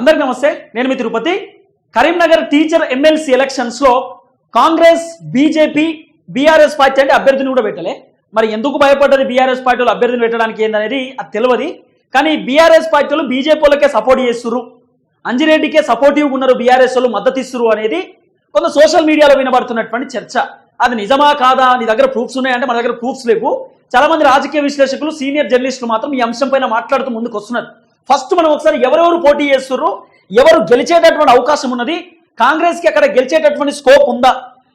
అందరికీ నమస్తే నేను మీ తిరుపతి. కరీంనగర్ టీచర్ ఎమ్మెల్సీ ఎలక్షన్స్లో కాంగ్రెస్ బీజేపీ బీఆర్ఎస్ పార్టీ అంటే అభ్యర్థిని కూడా పెట్టలే. మరి ఎందుకు భయపడ్డది బీఆర్ఎస్ పార్టీలు అభ్యర్థిని పెట్టడానికి ఏందనేది అది తెలియదు కానీ బీఆర్ఎస్ పార్టీలు బీజేపీ వాళ్ళకే సపోర్ట్ చేస్తున్నారు అంజిరెడ్డికే సపోర్టివ్గా ఉన్నారు బీఆర్ఎస్ వాళ్ళు మద్దతు ఇస్తురు అనేది కొంత సోషల్ మీడియాలో వినబడుతున్నటువంటి చర్చ. అది నిజమా కాదా? నీ దగ్గర ప్రూఫ్స్ ఉన్నాయంటే మన దగ్గర ప్రూఫ్స్ లేవు. చాలా మంది రాజకీయ విశ్లేషకులు సీనియర్ జర్నలిస్టులు మాత్రం ఈ అంశం పైన మాట్లాడుతూ ముందుకు వస్తున్నారు. ఫస్ట్ మనం ఒకసారి ఎవరెవరు పోటీ చేస్తుర్రు ఎవరు గెలిచేటటువంటి అవకాశం ఉన్నది కాంగ్రెస్కి అక్కడ గెలిచేటటువంటి స్కోప్ ఉందా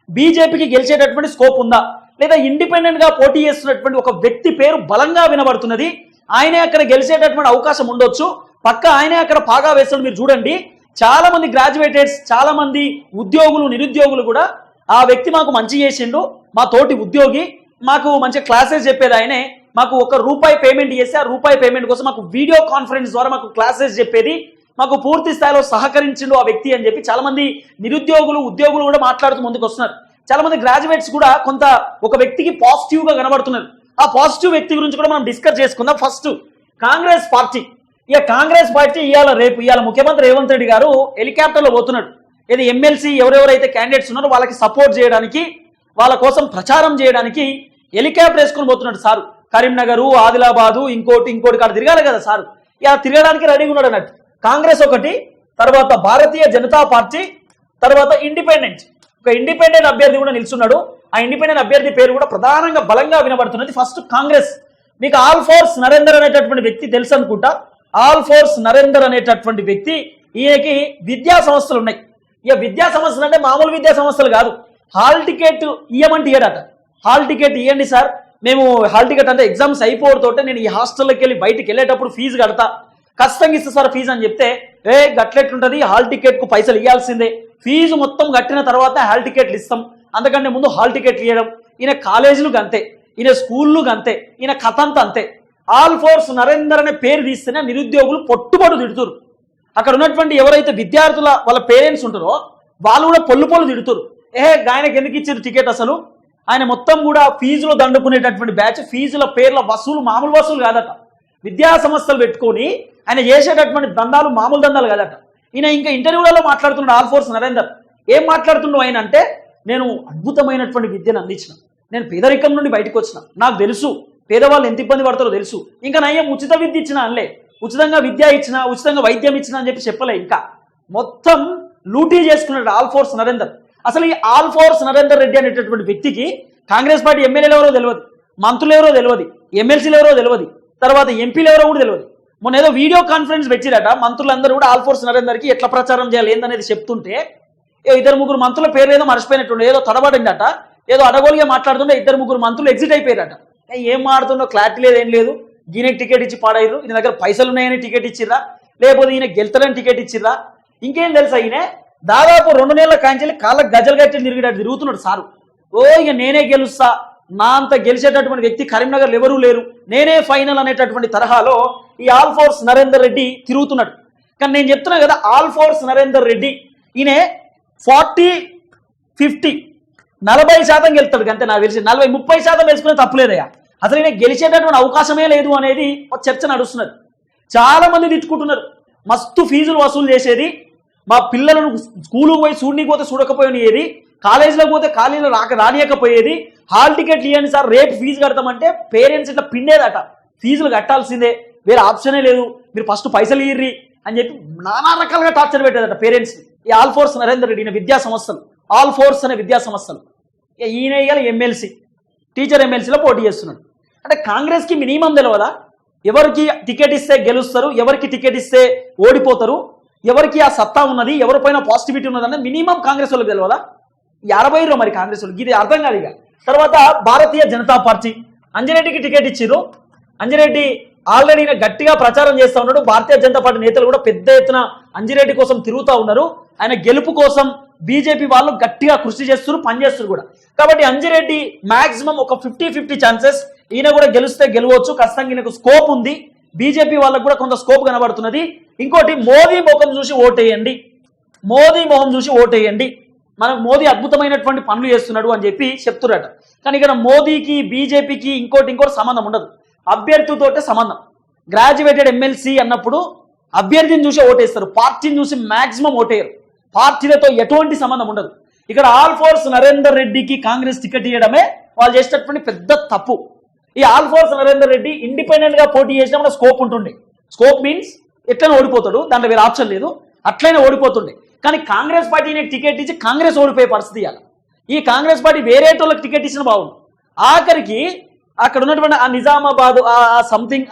బీజేపీకి గెలిచేటటువంటి స్కోప్ ఉందా లేదా ఇండిపెండెంట్గా పోటీ చేస్తున్నటువంటి ఒక వ్యక్తి పేరు బలంగా వినబడుతున్నది ఆయనే అక్కడ గెలిచేటటువంటి అవకాశం ఉండొచ్చు పక్క ఆయనే అక్కడ పాగా వేస్తాడు మీరు చూడండి చాలా మంది గ్రాడ్యుయేటెడ్స్ చాలా మంది ఉద్యోగులు నిరుద్యోగులు కూడా ఆ వ్యక్తి మాకు మంచి చేసిండు మా తోటి ఉద్యోగి మాకు మంచి క్లాసెస్ చెప్పేది ఆయనే మాకు ఒక రూపాయి పేమెంట్ చేసి ఆ రూపాయి పేమెంట్ కోసం మాకు వీడియో కాన్ఫరెన్స్ ద్వారా మాకు క్లాసెస్ చెప్పేది. మాకు పూర్తి స్థాయిలో సహకరించిండు ఆ వ్యక్తి అని చెప్పి చాలా మంది నిరుద్యోగులు ఉద్యోగులు కూడా మాట్లాడుతూ ముందుకు వస్తున్నారు. చాలా మంది గ్రాడ్యుయేట్స్ కూడా కొంత ఒక వ్యక్తికి పాజిటివ్గా కనబడుతున్నారు. ఆ పాజిటివ్ వ్యక్తి గురించి కూడా మనం డిస్కస్ చేసుకుందాం ఫస్ట్ కాంగ్రెస్ పార్టీ. ఇక కాంగ్రెస్ పార్టీ ఇవాళ రేపు ఇవాళ ముఖ్యమంత్రి రేవంత్ రెడ్డి గారు హెలికాప్టర్లో పోతున్నాడు. ఏది ఎమ్మెల్సీ ఎవరెవరైతే క్యాండిడేట్స్ ఉన్నారో వాళ్ళకి సపోర్ట్ చేయడానికి వాళ్ళ కోసం ప్రచారం చేయడానికి హెలికాప్టర్ వేసుకొని పోతున్నాడు సారు. కరీంనగర్ ఆదిలాబాదు ఇంకోటి ఇంకోటి కాడ తిరగాలి కదా సార్. ఇలా తిరగడానికి రెడీగా ఉన్నాడు అన్నట్టు. కాంగ్రెస్ ఒకటి తర్వాత భారతీయ జనతా పార్టీ తర్వాత ఇండిపెండెంట్. ఒక ఇండిపెండెంట్ అభ్యర్థి కూడా నిల్చున్నాడు. ఆ ఇండిపెండెంట్ అభ్యర్థి పేరు కూడా ప్రధానంగా బలంగా వినబడుతున్నది ఫస్ట్ కాంగ్రెస్. మీకు ఆల్ ఫోర్స్ నరేందర్ అనేటటువంటి వ్యక్తి తెలుసు అనుకుంటా. ఆల్ ఫోర్స్ నరేందర్ అనేటటువంటి వ్యక్తి ఈయనకి విద్యా సంస్థలు ఉన్నాయి. ఇక విద్యా సంస్థలు అంటే మామూలు విద్యా సంస్థలు కాదు. హాల్ టికెట్ ఇయ్యమంటే ఇయ్యడట. హాల్ టికెట్ ఇవ్వండి సార్. మేము హాల్ టికెట్ అంటే ఎగ్జామ్స్ అయిపోవడంతో నేను ఈ హాస్టల్లోకి వెళ్ళి బయటికి వెళ్ళేటప్పుడు ఫీజు కడతా. ఖచ్చితంగా ఇస్తా సార్ ఫీజు అని చెప్తే ఏ గట్లెట్లుంటుంది? హాల్ టికెట్కు పైసలు ఇవ్వాల్సిందే ఫీజు మొత్తం కట్టిన తర్వాత హాల్ టికెట్లు ఇస్తాం. అందుకంటే ముందు హాల్ టికెట్లు ఇవ్వడం ఈయన కాలేజీలు అంతే ఈయన స్కూళ్ళు అంతే ఈయన కథంత అంతే. ఆల్ ఫోర్స్ నరేందర్ అనే పేరు తీస్తేనే నిరుద్యోగులు పొట్టుబడు తిడుతురు. అక్కడ ఉన్నటువంటి ఎవరైతే విద్యార్థుల వాళ్ళ పేరెంట్స్ ఉంటారో వాళ్ళు కూడా పొల్లు పొల్లు తిడుతురు. ఏ ఆయనకి ఎందుకు ఇచ్చారు టికెట్ అసలు? ఆయన మొత్తం కూడా ఫీజులు దండుకునేటటువంటి బ్యాచ్ ఫీజుల పేర్ల వసూలు మామూలు వసూలు కాదట. విద్యా సంస్థలు పెట్టుకొని ఆయన చేసేటటువంటి దందాలు మామూలు దందాలు కాదట. ఈయన ఇంకా ఇంటర్వ్యూలలో మాట్లాడుతున్నాడు ఆల్ఫోర్స్ నరేందర్. ఏం మాట్లాడుతున్నాడు ఆయన అంటే నేను అద్భుతమైనటువంటి విద్యను అందించిన. నేను పేదరికం నుండి బయటకు వచ్చిన. నాకు తెలుసు పేదవాళ్ళు ఎంత ఇబ్బంది పడతారో తెలుసు. ఇంకా నయ్యం ఉచిత విద్య ఇచ్చిన అనలే. ఉచితంగా విద్య ఇచ్చిన ఉచితంగా వైద్యం ఇచ్చిన అని చెప్పి చెప్పలే ఇంకా. మొత్తం లూటీ చేసుకున్నాడు ఆల్ఫోర్స్ నరేందర్. అసలు ఈ ఆల్ ఫోర్స్ నరేందర్ రెడ్డి అనేటటువంటి వ్యక్తికి కాంగ్రెస్ పార్టీ ఎమ్మెల్యేలు ఎవరో తెలియదు మంత్రులు ఎవరో తెలియదు ఎమ్మెల్సీలు ఎవరో తెలియదు తర్వాత ఎంపీలు ఎవరో కూడా తెలియదు మొన్న ఏదో వీడియో కాన్ఫరెన్స్ పెట్టిరట మంత్రులందరూ కూడా ఆల్ ఫోర్స్ నరేందర్కి ఎట్లా ప్రచారం చేయాలి ఏందనేది చెప్తుంటే ఏ ఇద్దరు ముగ్గురు మంత్రుల పేరు ఏదో మర్చిపోయినట్టుండే ఏదో తడబడిందట ఏదో అడగోలుగా మాట్లాడుతుంటే ఇద్దరు ముగ్గురు మంత్రులు ఎగ్జిట్ అయిపోయారట. ఏం మాడుతుందో క్లారిటీ లేదు ఏం లేదు. ఈయనకి టికెట్ ఇచ్చి పాడారు ఈయన దగ్గర పైసలు ఉన్నాయని టికెట్ ఇచ్చిర్రా లేకపోతే ఈయన గెలుతారని టికెట్ ఇచ్చిర్రా. ఇంకేం తెలుసా ఈయన? దాదాపు రెండు నెలల కాంచెల్లి కాళ్ళకు గజలు కట్టి తిరిగి తిరుగుతున్నాడు సారు. ఓ ఇక నేనే గెలుస్తా. నా అంత గెలిచేటటువంటి వ్యక్తి కరీంనగర్ ఎవరూ లేరు. నేనే ఫైనల్ అనేటటువంటి తరహాలో ఈ ఆల్ ఫోర్స్ నరేందర్ రెడ్డి తిరుగుతున్నాడు. కానీ నేను చెప్తున్నా కదా ఆల్ ఫోర్స్ నరేందర్ రెడ్డి ఈయన ఫార్టీ ఫిఫ్టీ నలభై శాతం గెలుతాడు అంతే నాకు తెలిసి. నలభై ముప్పై శాతం వేసుకునే తప్పులేదయ్యా అసలు ఈయన గెలిచేటటువంటి అవకాశమే లేదు అనేది ఒక చర్చ నడుస్తున్నది. చాలా మంది తిట్టుకుంటున్నారు. మస్తు ఫీజులు వసూలు చేసేది మా పిల్లలను స్కూలుకు పోయి చూడనీకి పోతే చూడకపోయేది కాలేజీలోకి పోతే కాలేజీలో రాక రానియకపోయేది హాల్ టికెట్ ఇవ్వండి సార్ రేపు ఫీజు కడతామంటే పేరెంట్స్ ఇట్లా పిండేదట. ఫీజులు కట్టాల్సిందే వేరే ఆప్షనే లేదు మీరు ఫస్ట్ పైసలు ఇయ్యి అని చెప్పి నానా రకాలుగా టార్చర్ పెట్టేదట పేరెంట్స్. ఈ ఆల్ ఫోర్స్ నరేందర్ రెడ్డి ఈయన విద్యా సంస్థలు. ఆల్ ఫోర్స్ అనే విద్యా సంస్థలు. ఇక ఈయన ఇయ్యాలి ఎమ్మెల్సీ. టీచర్ ఎమ్మెల్సీలో పోటీ చేస్తున్నాడు. అంటే కాంగ్రెస్కి మినిమం తెలియదా ఎవరికి టికెట్ ఇస్తే గెలుస్తారు ఎవరికి టికెట్ ఇస్తే ఓడిపోతారు? ఎవరికి ఆ సత్తా ఉన్నది ఎవరిపైన పాజిటివిటీ ఉన్నది మినిమం కాంగ్రెస్ వాళ్ళకి తెలియదా ఈ అరవై మరి కాంగ్రెస్ వాళ్ళకి? ఇది అర్థం కాదు ఇక. తర్వాత భారతీయ జనతా పార్టీ. అంజరెడ్డికి టికెట్ ఇచ్చిర్రు. అంజిరెడ్డి ఆల్రెడీ ఈయన గట్టిగా ప్రచారం చేస్తూ ఉన్నాడు. భారతీయ జనతా పార్టీ నేతలు కూడా పెద్ద ఎత్తున అంజిరెడ్డి కోసం తిరుగుతూ ఉన్నారు. ఆయన గెలుపు కోసం బీజేపీ వాళ్ళు గట్టిగా కృషి చేస్తున్నారు పనిచేస్తున్నారు కూడా. కాబట్టి అంజిరెడ్డి మాక్సిమం ఒక ఫిఫ్టీ ఫిఫ్టీ ఛాన్సెస్ ఈయన కూడా గెలిస్తే గెలవచ్చు. ఖచ్చితంగా ఈయనకు స్కోప్ ఉంది. బీజేపీ వాళ్ళకు కూడా కొంత స్కోప్ కనబడుతున్నది. ఇంకోటి మోదీ ముఖం చూసి ఓటేయండి. మోదీ మొహం చూసి ఓటేయండి. మనకు మోదీ అద్భుతమైనటువంటి పనులు చేస్తున్నాడు అని చెప్పి చెప్తున్నట కానీ ఇక్కడ మోదీకి బీజేపీకి ఇంకోటి ఇంకోటి సంబంధం ఉండదు. అభ్యర్థితోటే సంబంధం. గ్రాడ్యుయేటెడ్ ఎమ్మెల్సీ అన్నప్పుడు అభ్యర్థిని చూసి ఓటేస్తారు. పార్టీని చూసి మాక్సిమం ఓటేయరు. పార్టీలతో ఎటువంటి సంబంధం ఉండదు. ఇక్కడ ఆల్ ఫోర్స్ నరేందర్ రెడ్డికి కాంగ్రెస్ టికెట్ ఇవ్వడమే వాళ్ళు చేసేటటువంటి పెద్ద తప్పు. ఈ ఆల్ ఫోర్స్ నరేందర్ రెడ్డి ఇండిపెండెంట్గా పోటీ చేసినప్పుడు స్కోప్ ఉంటుండే. స్కోప్ మీన్స్ ఎట్లైనా ఓడిపోతాడు దాంట్లో వేరే ఆప్షన్ లేదు. అట్లనే ఓడిపోతుండే. కానీ కాంగ్రెస్ పార్టీ టికెట్ ఇచ్చి కాంగ్రెస్ ఓడిపోయే పరిస్థితి ఇవ్వాలి ఈ కాంగ్రెస్ పార్టీ వేరే వాళ్ళకి టికెట్ ఇచ్చిన బాగుండు ఆఖరికి అక్కడ ఉన్నటువంటి ఆ నిజామాబాద్ ఆ సంథింగ్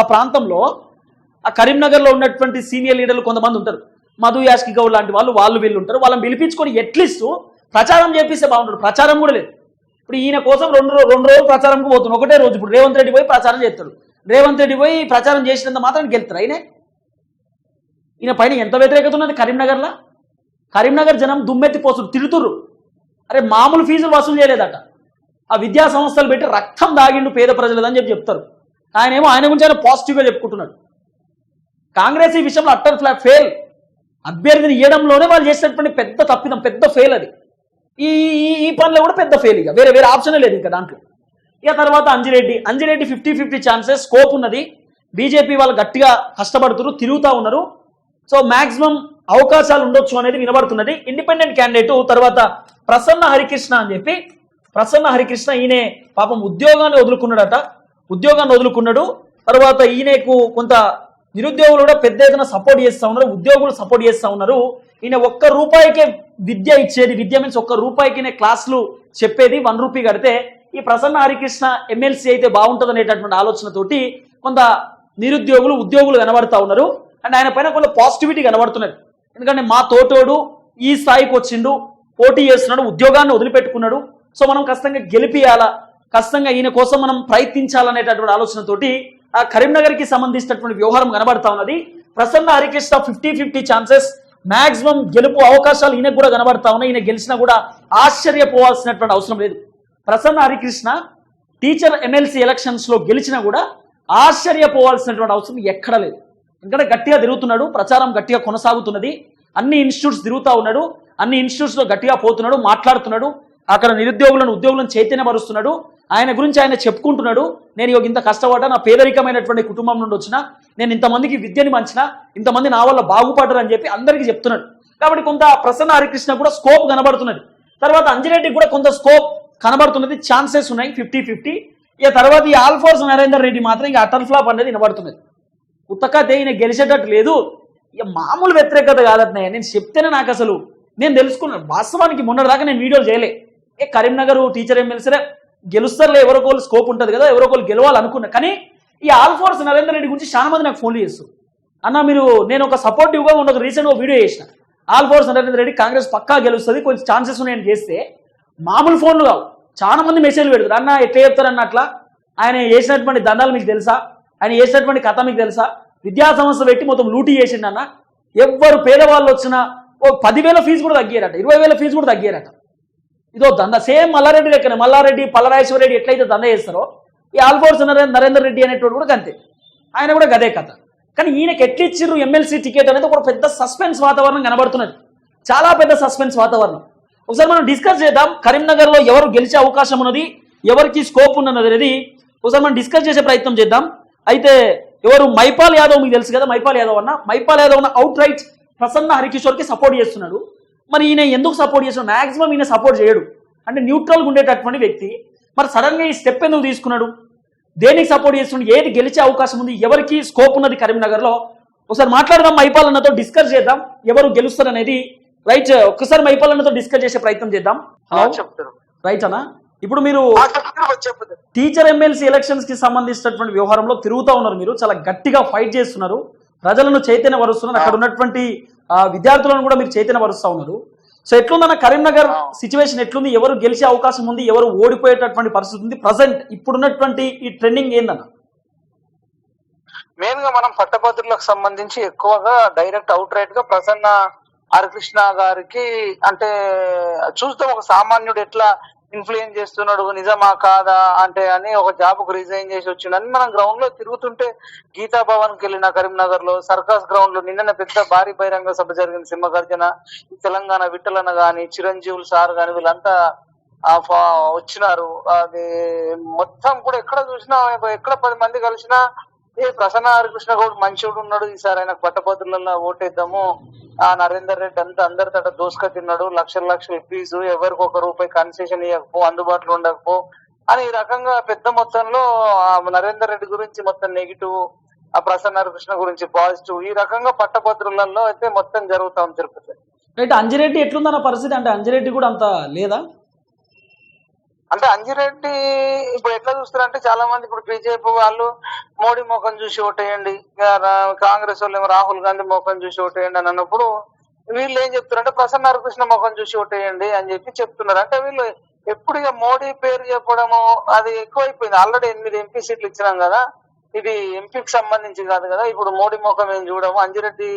ఆ ప్రాంతంలో ఆ కరీంనగర్లో ఉన్నటువంటి సీనియర్ లీడర్లు కొంతమంది ఉంటారు. మధు యాస్కి గౌడ్ లాంటి వాళ్ళు వాళ్ళు వీళ్ళు ఉంటారు. వాళ్ళని పిలిపించుకొని ఎట్లీస్ట్ ప్రచారం చేపిస్తే బాగుంటారు ప్రచారం కూడా లేదు. ఇప్పుడు ఈయన కోసం రెండు రెండు రోజులు ప్రచారంకు పోతున్నాడు. ఒకటే రోజు. ఇప్పుడు రేవంత్ రెడ్డి పోయి ప్రచారం చేస్తాడు. రేవంత్ రెడ్డి పోయి ప్రచారం చేసినంత మాత్రం గెలుతారు అయినే ఈయన పైన ఎంత వ్యతిరేకత ఉన్నది కరీంనగర్లో? కరీంనగర్ జనం దుమ్మెత్తి పోసుడు తిడుతుర్రు. అరే మామూలు ఫీజులు వసూలు చేయలేదట. ఆ విద్యా సంస్థలు పెట్టి రక్తం దాగిండు పేద ప్రజలదని చెప్పి చెప్తారు. ఆయన ఏమో ఆయన గురించి ఆయన పాజిటివ్గా చెప్పుకుంటున్నాడు. కాంగ్రెస్ ఈ విషయంలో అట్టర్ ఫ్లాప్ ఫెయిల్. అభ్యర్థిని ఇవ్వడంలోనే వాళ్ళు చేసినటువంటి పెద్ద తప్పిదం పెద్ద ఫెయిల్ అది. ఈ ఈ- ఈ పనిలో కూడా పెద్ద ఫెయిల్ ఇక. వేరే వేరే ఆప్షనే లేదు ఇంకా దాంట్లో. ఇక తర్వాత Anjireddy. Anjireddy fifty fifty chances scope ఉన్నది. బీజేపీ వాళ్ళు గట్టిగా కష్టపడుతున్నారు తిరుగుతూ ఉన్నారు. సో మాక్సిమం అవకాశాలు ఉండొచ్చు అనేది వినబడుతున్నది. ఇండిపెండెంట్ క్యాండిడేట్ తర్వాత ప్రసన్న హరికృష్ణ అని చెప్పి ప్రసన్న హరికృష్ణ ఈయనే పాపం ఉద్యోగాన్ని వదులుకున్నాడట. ఉద్యోగాన్ని వదులుకున్నాడు. తర్వాత ఈయనకు కొంత నిరుద్యోగులు కూడా పెద్ద ఎత్తున సపోర్ట్ చేస్తూ ఉన్నారు. ఉద్యోగులు సపోర్ట్ చేస్తూ ఉన్నారు. ఈయన ఒక్క రూపాయికే విద్య ఇచ్చేది. విద్య మీన్స్ ఒక్క రూపాయికినే క్లాసులు చెప్పేది. వన్ రూపీ కడితే ఈ ప్రసన్న హరికృష్ణ ఎమ్మెల్సీ అయితే బాగుంటుంది అనేటటువంటి ఆలోచనతోటి కొంత నిరుద్యోగులు ఉద్యోగులు కనబడతా ఉన్నారు. అండ్ ఆయన పైన కొంత పాజిటివిటీ కనబడుతున్నది. ఎందుకంటే మా తోటోడు ఈ స్థాయికి వచ్చిండు పోటీ చేస్తున్నాడు ఉద్యోగాన్ని వదిలిపెట్టుకున్నాడు. సో మనం ఖచ్చితంగా గెలిపియాలా? ఖచ్చితంగా ఈయన కోసం మనం ప్రయత్నించాలనేటటువంటి ఆలోచనతోటి ఆ కరీంనగర్కి సంబంధించినటువంటి వ్యవహారం కనబడతా ఉన్నది. Prasanna Harikrishna fifty fifty chances maximum గెలుపు అవకాశాలు ఈయనకు కూడా కనబడతా ఉన్నాయి. ఈయన గెలిచినా కూడా ఆశ్చర్యపోవాల్సినటువంటి అవసరం లేదు. ప్రసన్న హరికృష్ణ టీచర్ ఎమ్మెల్సీ ఎలక్షన్స్లో గెలిచినా కూడా ఆశ్చర్యపోవాల్సినటువంటి అవసరం ఎక్కడ లేదు. ఎందుకంటే గట్టిగా తిరుగుతున్నాడు ప్రచారం గట్టిగా కొనసాగుతున్నది అన్ని ఇన్స్టిట్యూట్స్ తిరుగుతూ ఉన్నాడు అన్ని ఇన్స్టిట్యూట్స్లో గట్టిగా పోతున్నాడు మాట్లాడుతున్నాడు అక్కడ నిరుద్యోగులను ఉద్యోగులను చైతన్యపరుస్తున్నాడు ఆయన గురించి ఆయన చెప్పుకుంటున్నాడు నేను ఇంత కష్టపడ్డా నా పేదరికమైనటువంటి కుటుంబం నుండి వచ్చిన నేను ఇంతమందికి విద్యని మంచిన ఇంతమంది నా వల్ల బాగుపడరు అని చెప్పి అందరికీ చెప్తున్నాడు. కాబట్టి కొంత ప్రసన్న హరికృష్ణ కూడా స్కోప్ కనబడుతున్నది. తర్వాత అంజిరెడ్డికి కూడా కొంత స్కోప్ కనబడుతున్నది ఛాన్సెస్ ఉన్నాయి ఫిఫ్టీ ఫిఫ్టీ ఇక తర్వాత ఈ ఆల్ఫోర్స్ నరేందర్ రెడ్డి మాత్రం ఇక అటల్ ఫ్లాప్ అనేది వినబడుతున్నది. ఉత్తకతే ఈయన గెలిచేటట్టు లేదు. ఇక మామూలు వ్యతిరేకత కాదన్నయ్య నేను చెప్తేనే నాకు అసలు నేను తెలుసుకున్నాను వాస్తవానికి మొన్నటిదాకా నేను వీడియోలు చేయలే. ఏ కరీంనగర్ టీచర్ ఎమ్మెల్సీరే గెలుస్తారులే ఎవరికోలు స్కోప్ ఉంటుంది కదా ఎవరో ఎవరికోలు గెలవాలనుకున్నా. కానీ ఈ ఆల్ఫోర్స్ నరేందర్ రెడ్డి గురించి చాలా మంది నాకు ఫోన్లు చేస్తారు అన్న మీరు నేను ఒక సపోర్టివ్గా ఉన్న ఒక రీసెంట్ ఒక వీడియో చేసిన. ఆల్ఫోర్స్ నరేందర్ రెడ్డి కాంగ్రెస్ పక్కా గెలుస్తుంది కొంచెం ఛాన్సెస్ ఉన్నాయని చేస్తే మామూలు ఫోన్లు కావు. చాలా మంది మెసేజ్లు పెడతారు అన్న ఎట్లా చెప్తారు అన్నట్లా ఆయన చేసినటువంటి దండాలు మీకు తెలుసా? ఆయన చేసినటువంటి కథ మీకు తెలుసా? విద్యా సంస్థ పెట్టి మొత్తం లూటీ చేసిండు అన్న. ఎవ్వరు పేదవాళ్ళు వచ్చినా ఓ పదివేల ఫీజు కూడా తగ్గారట ఇరవై వేల ఫీజు కూడా తగ్గారట ఇదో దంద. సేమ్ మల్లారెడ్డి లెక్కనే. మల్లారెడ్డి పల్లరాజేశ్వర రెడ్డి ఎట్లయితే దంద చేస్తారో ఈ ఆల్ఫోర్స్ నరే- నరేందర్ రెడ్డి అనేటోడు కూడా అంతే ఆయన కూడా గదే కథ. కానీ ఈయనకి ఎట్లిచ్చిర్రు ఎమ్మెల్సీ టికెట్ అనేది ఒక పెద్ద సస్పెన్స్ వాతావరణం కనబడుతున్నది. చాలా పెద్ద సస్పెన్స్ వాతావరణం. ఒకసారి మనం డిస్కస్ చేద్దాం. కరీంనగర్లో ఎవరు గెలిచే అవకాశం ఉన్నది ఎవరికి స్కోప్ ఉన్నది అనేది ఒకసారి మనం డిస్కస్ చేసే ప్రయత్నం చేద్దాం. అయితే ఎవరు మైపాల్ యాదవ్ మీకు తెలుసు కదా మైపాల్ యాదవ్ అన్న? మైపాల్ యాదవ్ అన్న అవుట్ రైట్ ప్రసన్న హరికిషోర్కి సపోర్ట్ చేస్తున్నాడు. మరి ఈయన ఎందుకు సపోర్ట్ చేస్తున్నాడు? మాక్సిమం ఈయన సపోర్ట్ చేయడు. అంటే న్యూట్రల్గా ఉండేటటువంటి వ్యక్తి. మరి సడన్గా ఈ స్టెప్ ఎందుకు తీసుకున్నాడు? దేనికి సపోర్ట్ చేస్తున్నాడు? ఏది గెలిచే అవకాశం ఉంది? ఎవరికి స్కోప్ ఉన్నది కరీంనగర్లో? ఒకసారి మాట్లాడదాం మైపాల్ అన్నతో డిస్కస్ చేద్దాం. ఎవరు గెలుస్తారు అనేది రైట్ ఒక్కసారి మైపాల్ అన్నతో డిస్కస్ చేసే ప్రయత్నం చేద్దాం. రైట్ అన్న ఇప్పుడు మీరు టీచర్ ఎమ్మెల్సీ ఎలక్షన్స్కి సంబంధించినటువంటి వ్యవహారంలో తిరుగుతూ ఉన్నారు మీరు చాలా గట్టిగా ఫైట్ చేస్తున్నారు. ప్రజలను చైతన్య పరుస్తున్నారు అక్కడ ఉన్నటువంటి విద్యార్థులను కూడా మీరు చైతన్య పరుస్తా ఉన్నారు. సో ఎట్లుందన్న కరీంనగర్. సిచ్యువేషన్ ఎట్లుంది? ఎవరు గెలిచే అవకాశం ఉంది? ఎవరు ఓడిపోయేటటువంటి పరిస్థితి ఉంది? ప్రజెంట్ ఇప్పుడున్నటువంటి ఈ ట్రెండింగ్ ఏందన్న? మెయిన్గా మనం పట్టభద్రులకు సంబంధించి ఎక్కువగా డైరెక్ట్ అవుట్ రైట్గా ప్రసన్న హరికృష్ణ గారికి అంటే చూస్తాం ఒక సామాన్యుడు ఎట్లా ఇన్ఫ్లుయెన్స్ చేస్తున్నాడు నిజమా కాదా అంటే అని ఒక జాబ్కు రిజైన్ చేసి వచ్చిండని మనం గ్రౌండ్లో తిరుగుతుంటే గీతా భవన్కి వెళ్ళిన కరీంనగర్లో సర్కస్ గ్రౌండ్లో నిన్న పెద్ద భారీ బహిరంగ సభ జరిగిన సింహగర్జన ఈ తెలంగాణ విట్టలన గాని చిరంజీవులు సార్ గాని వీళ్ళంతా ఆ వచ్చినారు. అది మొత్తం కూడా ఎక్కడ చూసినా ఎక్కడ పది మంది కలిసినా ఏ ప్రసన్న హరికృష్ణ గౌడ్ మంచివాడు ఉన్నాడు ఈసారి ఆయన పట్టభద్రులలో ఓటేద్దాము ఆ నరేందర్ రెడ్డి అంతా అందరి తట దోసుక తిన్నాడు. లక్షల లక్షల ఫీజు ఎవరికి ఒక రూపాయి కన్సెషన్ ఇవ్వకపో అందుబాటులో ఉండకపో అని ఈ రకంగా పెద్ద మొత్తంలో ఆ నరేందర్ రెడ్డి గురించి మొత్తం నెగిటివ్ ఆ ప్రసన్న కృష్ణ గురించి పాజిటివ్ ఈ రకంగా పట్టభద్రులలో అయితే మొత్తం జరుగుతా ఉంది తిరుపతి. రైట్ అంజిరెడ్డి ఎట్లుందన్న పరిస్థితి? అంటే అంజిరెడ్డి కూడా అంత లేదా? అంటే అంజిరెడ్డి ఇప్పుడు ఎట్లా చూస్తారంటే చాలా మంది ఇప్పుడు బీజేపీ వాళ్ళు మోడీ ముఖం చూసి ఓటేయండి. కాంగ్రెస్ వాళ్ళు ఏమో రాహుల్ గాంధీ ముఖం చూసి ఓటేయండి అని అన్నప్పుడు వీళ్ళు ఏం చెప్తారంటే ప్రసన్న హరికృష్ణ ముఖం చూసి ఓటేయండి అని చెప్పి చెప్తున్నారు. అంటే వీళ్ళు ఎప్పుడు ఇక మోడీ పేరు చెప్పడము అది ఎక్కువైపోయింది. ఆల్రెడీ ఎనిమిది ఎంపీ సీట్లు ఇచ్చినాం కదా. ఇది ఎంపీకి సంబంధించి కాదు కదా. ఇప్పుడు మోడీ ముఖం ఏం చూడము? అంజిరెడ్డి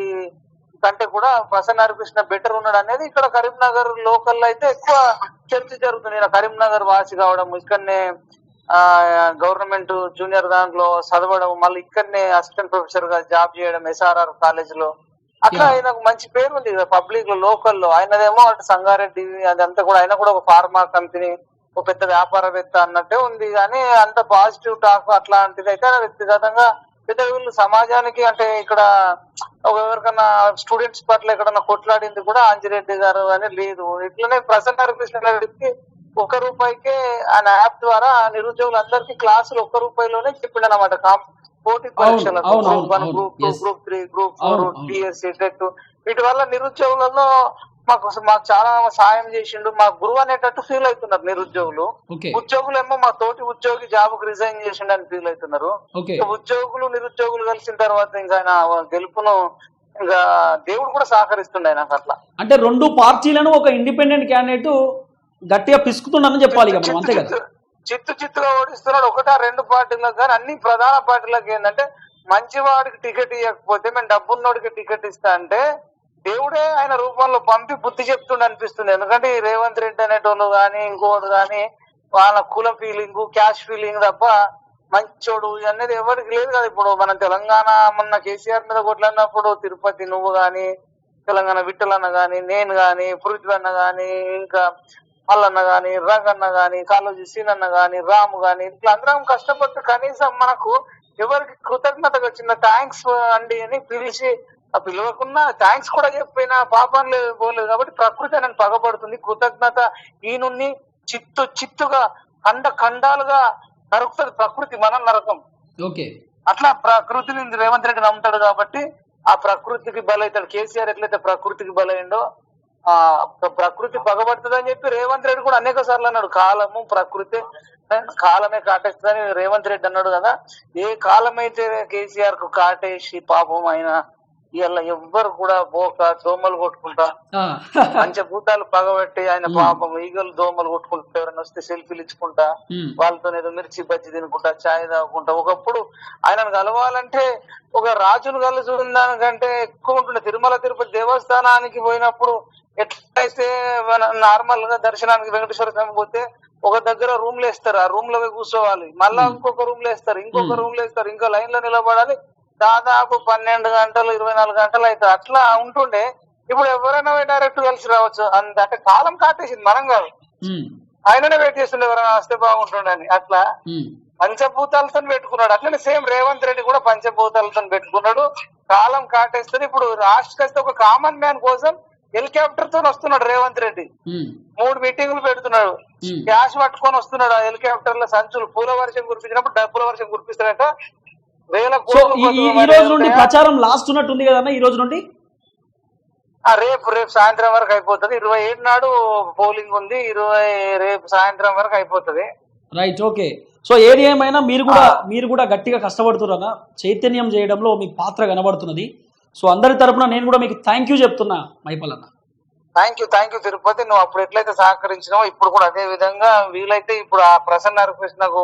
కంటే కూడా ప్రసన్న హరికృష్ణ బెటర్ ఉన్నాడు అనేది ఇక్కడ కరీంనగర్ లోకల్లో అయితే ఎక్కువ చర్చ జరుగుతుంది. ఈయన కరీంనగర్ వాసి కావడం ఇక్కడనే ఆ గవర్నమెంట్ జూనియర్ దాంట్లో చదవడం మళ్ళీ ఇక్కడనే అసిస్టెంట్ ప్రొఫెసర్గా జాబ్ చేయడం ఎస్ఆర్ఆర్ కాలేజ్లో. అట్లా. ఆయనకు మంచి పేరు ఉంది పబ్లిక్లో లోకల్లో. ఆయనదేమో అటు సంగారెడ్డి అదంతా కూడా ఆయన కూడా ఒక ఫార్మా కంపెనీ ఒక పెద్ద వ్యాపారవేత్త అన్నట్టే ఉంది. కానీ అంత పాజిటివ్ టాక్ అట్లాంటిది అయితే వ్యక్తిగతంగా పెద్ద వీళ్ళు సమాజానికి అంటే ఇక్కడ ఒక ఎవరికన్నా స్టూడెంట్స్ పట్ల ఎక్కడన్నా కొట్లాడింది కూడా ఆంజిరెడ్డి గారు అని లేదు. ఇట్లనే ప్రసన్న హరికృష్ణ గారికి ఒక రూపాయికే ఆయన యాప్ ద్వారా నిరుద్యోగులందరికీ క్లాసులు ఒక్క రూపాయిలోనే చెప్పిండు అనమాట పోటీ పరీక్షలకు. Group one group two. Group three group four. TSC TET వీటి వల్ల నిరుద్యోగులలో మాకు మాకు చాలా సాయం చేసిండు. మా గురువు అనేటట్టు ఫీల్ అవుతున్నారు నిరుద్యోగులు ఉద్యోగులు. ఏమో మా తోటి ఉద్యోగి జాబ్ రిజైన్ చేసిండు అని ఫీల్ అవుతున్నారు. ఉద్యోగులు నిరుద్యోగులు కలిసిన తర్వాత ఇంకా ఆయన గెలుపును ఇంకా దేవుడు కూడా సహకరిస్తుండే నాకు అట్లా. అంటే రెండు పార్టీలను ఒక ఇండిపెండెంట్ క్యాండిడేట్ గట్టిగా పిసుకుతున్నాడని చెప్పాలి అంతే కదా? చిత్తు చిత్తు చిత్తుగా ఓడిస్తున్నాడు. ఒకటా రెండు పార్టీలకు కానీ అన్ని ప్రధాన పార్టీలకు ఏంటంటే మంచివాడికి టికెట్ ఇవ్వకపోతే మేము డబ్బున్నోడికి టికెట్ ఇస్తా అంటే దేవుడే ఆయన రూపంలో పంపి బుద్ధి చెప్తుండే అనిపిస్తుంది. ఎందుకంటే ఈ రేవంత్ రెడ్డి అనేటోళ్ళు కానీ ఇంకోటి కానీ వాళ్ళ కుల ఫీలింగ్ క్యాష్ ఫీలింగ్ తప్ప మంచోడు అనేది ఎవరికి లేదు కదా. ఇప్పుడు మన తెలంగాణ మొన్న కేసీఆర్ మీద కొట్లాడినప్పుడు తిరుపతి నువ్వు గాని తెలంగాణ విట్టలన్న గాని నేను గాని పృథ్వీ అన్న గాని ఇంకా మల్లన్న గాని రగన్న గాని కాళోజీ సీనన్న గాని రాము గాని ఇట్లా అందరం కష్టపడుతూ కనీసం మనకు ఎవరికి కృతజ్ఞతగా చిన్న థ్యాంక్స్ అండి అని పిలిచి ఆ పిలవకున్నా థ్యాంక్స్ కూడా చెప్పిన పాపం లేదు పోలేదు. కాబట్టి ప్రకృతి అనేది పగబడుతుంది. కృతజ్ఞత ఈయనుని చిత్తు చిత్తుగా ఖండ ఖండాలుగా నరుకుతుంది ప్రకృతి మనం నరకం. ఓకే. అట్లా ప్రకృతిని రేవంత్ రెడ్డి నమ్ముతాడు కాబట్టి ఆ ప్రకృతికి బలైతాడు. కేసీఆర్ ఎట్లయితే ప్రకృతికి బలైండో ఆ ప్ర- ప్రకృతి పగబడుతుంది అని చెప్పి రేవంత్ రెడ్డి కూడా అనేక సార్లు అన్నాడు. కాలము ప్రకృతి కాలమే కాటేస్తుందని రేవంత్ రెడ్డి అన్నాడు కదా. ఏ కాలం అయితే కేసీఆర్కు కాటేసి పాపం ఆయన ఇవాళ ఎవ్వరు కూడా పోక దోమలు కొట్టుకుంటా. ఆ, పంచభూతాలు పగబెట్టి ఆయన పాపం ఈగలు దోమలు కొట్టుకుంటా ఎవరైనా వస్తే సెల్ఫీలు ఇచ్చుకుంటా వాళ్ళతో ఏదో మిర్చి బజ్జి తినుకుంటా చాయ్ తాగుకుంటా. ఒకప్పుడు ఆయనను కలవాలంటే ఒక రాజును కలుసు దానికంటే ఎక్కువ ఉంటుండే. తిరుమల తిరుపతి దేవస్థానానికి పోయినప్పుడు ఎట్లయితే మన నార్మల్గా దర్శనానికి వెంకటేశ్వర స్వామి పోతే ఒక దగ్గర రూమ్లో వేస్తారు ఆ రూమ్లో కూర్చోవాలి. మళ్ళా ఇంకొక రూమ్లో వేస్తారు ఇంకొక రూమ్లో వేస్తారు ఇంకో లైన్లో నిలబడాలి. దాదాపు పన్నెండు గంటలు ఇరవై నాలుగు గంటలు అవుతుంది అట్లా ఉంటుండే. ఇప్పుడు ఎవరైనా డైరెక్ట్ కలిసి రావచ్చు. అంత అంటే కాలం కాటేసింది మనం కాదు. ఆయననే వెయిట్ చేస్తుండే ఎవరైనా వస్తే బాగుంటుండని అట్లా. పంచభూతాలతో పెట్టుకున్నాడు. అట్లనే సేమ్ రేవంత్ రెడ్డి కూడా పంచభూతాలతో పెట్టుకున్నాడు. కాలం కాటేస్తుంది. ఇప్పుడు రాష్ట్రకి వస్తే ఒక కామన్ మ్యాన్ కోసం హెలికాప్టర్తో వస్తున్నాడు రేవంత్ రెడ్డి. మూడు మీటింగులు పెడుతున్నాడు. క్యాష్ పట్టుకొని వస్తున్నాడు ఆ హెలికాప్టర్లో సంచులు. పూల వర్షం కురిపించినప్పుడు డబ్బుల వర్షం కురిపిస్తాడట. సో ఈ- రోజు నుండి? ప్రచారం లాస్ట్ ఉన్నట్టుంది కదన్న ఈ రోజు నుండి? ఆ, రేపు రేపు సాయంత్రం వరకు అయిపోతుంది. ఇరవై ఏడు నాడు పోలింగ్ ఉంది. ఇరవై రేపు సాయంత్రం వరకు అయిపోతుంది. రైట్ ఓకే సో ఏది ఏమైనా మీరు కూడా మీరు కూడా గట్టిగా కష్టపడుతున్నారా? చైతన్యం చేయడంలో మీ పాత్ర కనబడుతున్నది. సో అందరి తరపున నేను కూడా మీకు థ్యాంక్ యూ చెప్తున్నా మైపల్లన్న. Thank you thank you Tirupati. నువ్వు అప్పుడు ఎట్లయితే సహకరించినావో ఇప్పుడు కూడా అదే విధంగా వీలైతే ఇప్పుడు ఆ ప్రసన్న హరికృష్ణకు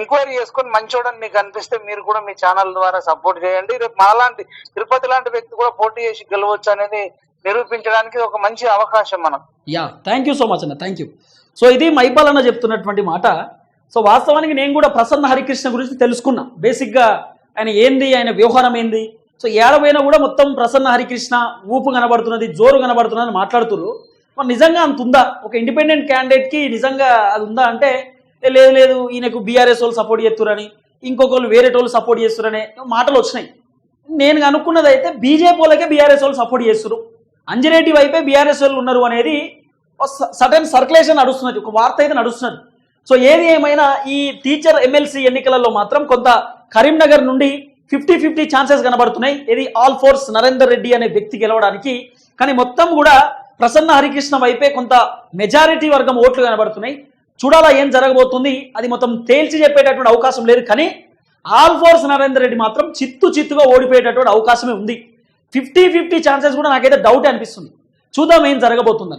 ఎంక్వైరీ మంచి మంచోడని మీకు అనిపిస్తే మీరు కూడా మీ ఛానల్ ద్వారా సపోర్ట్ చేయండి. రేపు మాలాంటి తిరుపతి లాంటి వ్యక్తి కూడా పోటీ చేసి గెలవచ్చు అనేది నిరూపించడానికి ఒక మంచి అవకాశం మనం. Yeah thank you so much అన్న థ్యాంక్ యూ సో ఇది మైపాలన్న చెప్తున్నటువంటి మాట. సో వాస్తవానికి నేను కూడా ప్రసన్న హరికృష్ణ గురించి తెలుసుకున్నా. బేసిక్గా ఆయన ఏంది ఆయన వ్యవహారం ఏంది? సో ఏడవైనా కూడా మొత్తం ప్రసన్న హరికృష్ణ ఊపు కనబడుతున్నది జోరు కనబడుతున్నది మాట్లాడుతున్నారు మరి నిజంగా అంత ఉందా? ఒక ఇండిపెండెంట్ క్యాండిడేట్కి నిజంగా అది ఉందా అంటే లేదు లేదు ఈయనకు బీఆర్ఎస్ వాళ్ళు సపోర్ట్ చేస్తురని ఇంకొకళ్ళు వేరే వాళ్ళు సపోర్ట్ చేస్తున్నారనే మాటలు వచ్చినాయి. నేను అనుకున్నది అయితే బీజేపీ వాళ్ళకే బీఆర్ఎస్ వాళ్ళు సపోర్ట్ చేస్తారు అంజనేటి వైపే బీఆర్ఎస్ వాళ్ళు ఉన్నారు అనేది సడన్ సర్క్యులేషన్ నడుస్తున్నది ఒక వార్త అయితే నడుస్తున్నది. సో ఏది ఏమైనా ఈ టీచర్ ఎమ్మెల్సీ ఎన్నికలలో మాత్రం కొంత కరీంనగర్ నుండి ఫిఫ్టీ ఫిఫ్టీ ఛాన్సెస్ కనబడుతున్నాయి. ఇది ఆల్ ఫోర్స్ నరేందర్ రెడ్డి అనే వ్యక్తి గెలవడానికి. కానీ మొత్తం కూడా ప్రసన్న హరికృష్ణ వైపే కొంత మెజారిటీ వర్గం ఓట్లు కనబడుతున్నాయి. చూడాలా ఏం జరగబోతుంది? అది మొత్తం తేల్చి చెప్పేటటువంటి అవకాశం లేదు. కానీ ఆల్ ఫోర్స్ నరేందర్ రెడ్డి మాత్రం చిత్తు చిత్తుగా ఓడిపోయేటటువంటి అవకాశమే ఉంది. ఫిఫ్టీ ఫిఫ్టీ ఛాన్సెస్ కూడా నాకైతే డౌట్ అనిపిస్తుంది. చూద్దాం ఏం జరగబోతుందని.